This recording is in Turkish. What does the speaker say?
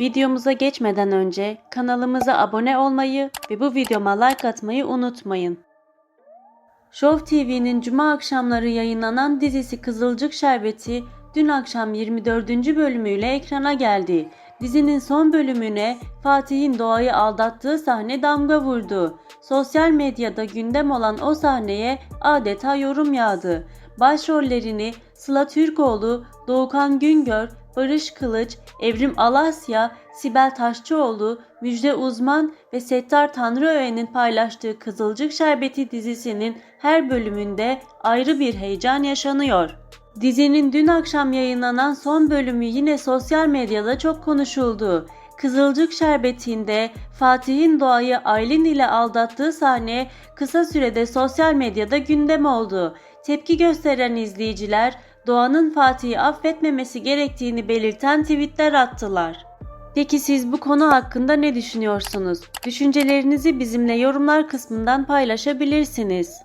Videomuza geçmeden önce kanalımıza abone olmayı ve bu videoma like atmayı unutmayın. Show TV'nin cuma akşamları yayınlanan dizisi Kızılcık Şerbeti dün akşam 24. bölümüyle ekrana geldi. Dizinin son bölümüne Fatih'in doğayı aldattığı sahne damga vurdu. Sosyal medyada gündem olan o sahneye adeta yorum yağdı. Başrollerini Sıla Türkoğlu, Doğukan Güngör, Barış Kılıç, Evrim Alasya, Sibel Taşçıoğlu, Müjde Uzman ve Settar Tanrıöğen'in paylaştığı Kızılcık Şerbeti dizisinin her bölümünde ayrı bir heyecan yaşanıyor. Dizinin dün akşam yayınlanan son bölümü yine sosyal medyada çok konuşuldu. Kızılcık Şerbeti'nde Fatih'in Doğa'yı Aylin ile aldattığı sahne kısa sürede sosyal medyada gündem oldu. Tepki gösteren izleyiciler Doğan'ın Fatih'i affetmemesi gerektiğini belirten tweetler attılar. Peki siz bu konu hakkında ne düşünüyorsunuz? Düşüncelerinizi bizimle yorumlar kısmından paylaşabilirsiniz.